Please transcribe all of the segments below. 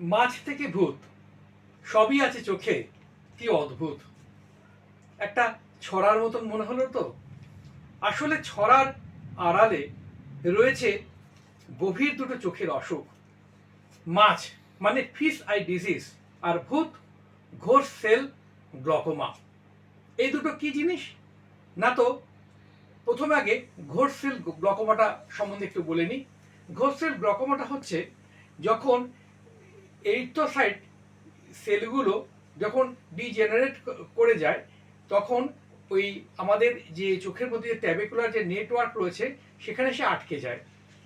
মাছ থেকে ভূত। সবই আছে চোখে, কি অদ্ভুত। একটা ছড়ার মতন মনে হলো তো? আসলে ছড়ার আড়ালে রয়েছে গভীর দুটো চোখের অসুখ। মাছ মানে ফিশ আই ডিজিজ, আর ভূত ঘোষ সেল গ্লকোমা। এই দুটো কি জিনিস? না তো, প্রথমে আগে ঘোষ সেল গ্লকোমাটা সম্বন্ধে একটু বলে নিই। ঘোষ সেল গ্লকোমাটা হচ্ছে যখন এইথোসাইট সেলগুলো যখন ডিজেনারেট করে যায়, তখন ওই আমাদের যে চোখের মধ্যে যে ট্যাবেকুলার যে নেটওয়ার্ক রয়েছে, সেখানে সে আটকে যায়।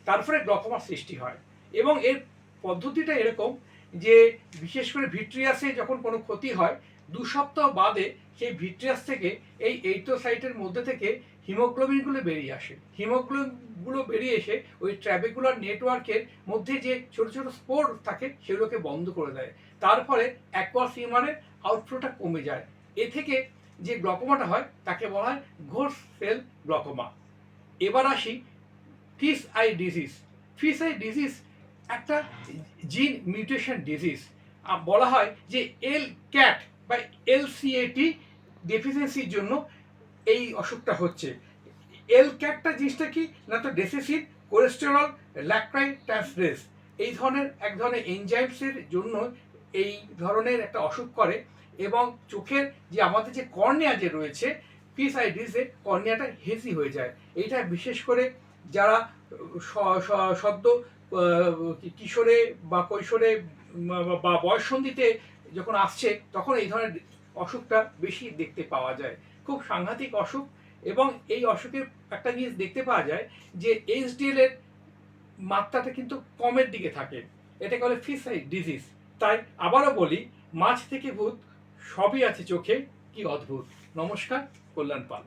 তারপরে গ্লকোমার সৃষ্টি হয়। এবং এর পদ্ধতিটা এরকম যে বিশেষ করে ভিট্রিয়াসে যখন কোনো ক্ষতি হয়, দু সপ্তাহ বাদে সেই ভিট্রিয়াস থেকে এই এইথোসাইটের মধ্যে থেকে হিমোগ্লোবিনগুলো বেরিয়ে আসে। হিমোগ্লোবিনগুলো বেরিয়ে এসে ওই ট্র্যাবেকুলার নেটওয়ার্কের মধ্যে যে ছোট ছোট স্পোর থাকে, সেগুলোকে বন্ধ করে দেয়। তার ফলে অ্যাকোয়াস আউটফ্লোটা কমে যায়। এ থেকে যে গ্লকোমাটা হয়, তাকে বলা হয় ঘোষ সেল গ্লকোমা এবার আসি fish eye disease. Fish eye disease একটা জিন মিউটেশন ডিজিজ বলা হয় যে এল ক্যাট বা এল সিএটি ডেফিসিয়েন্সির জন্য এই অসুখটা হচ্ছে। এল ক্যাটটা জিনিসটা কি? না তো ডেসেসিন কোলেস্টেরল ল্যাক্রাই ট্রান্সড্রেস এই ধরনের, এক ধরনের এনজাইমসের জন্য এই ধরনের একটা অসুখ করে এবং চোখের যে আমাদের যে কর্নিয়া যে রয়েছে পিসাইডিসে কর্নিয়াটা হেজি হয়ে যায়। এইটা বিশেষ করে যারা সদ্য কিশোরে বা কৈশোরে বা বয়ঃসন্ধিতে যখন আসছে, তখন এই ধরনের অসুখটা বেশি দেখতে পাওয়া যায়। খুব সাংঘাতিক অসুখ এবং এই অসুখের একটা জিনিস দেখতে পাওয়া যায় যে এইচডিএল এর মাত্রাটা কিন্তু কমের দিকে থাকে। এটাকে বলে ফিসাই ডিজিজ। তাই আবারও বলি মাছ থেকে ভূত সবই আছে চোখে। কি অদ্ভুত। নমস্কার, কল্যাণ পাল।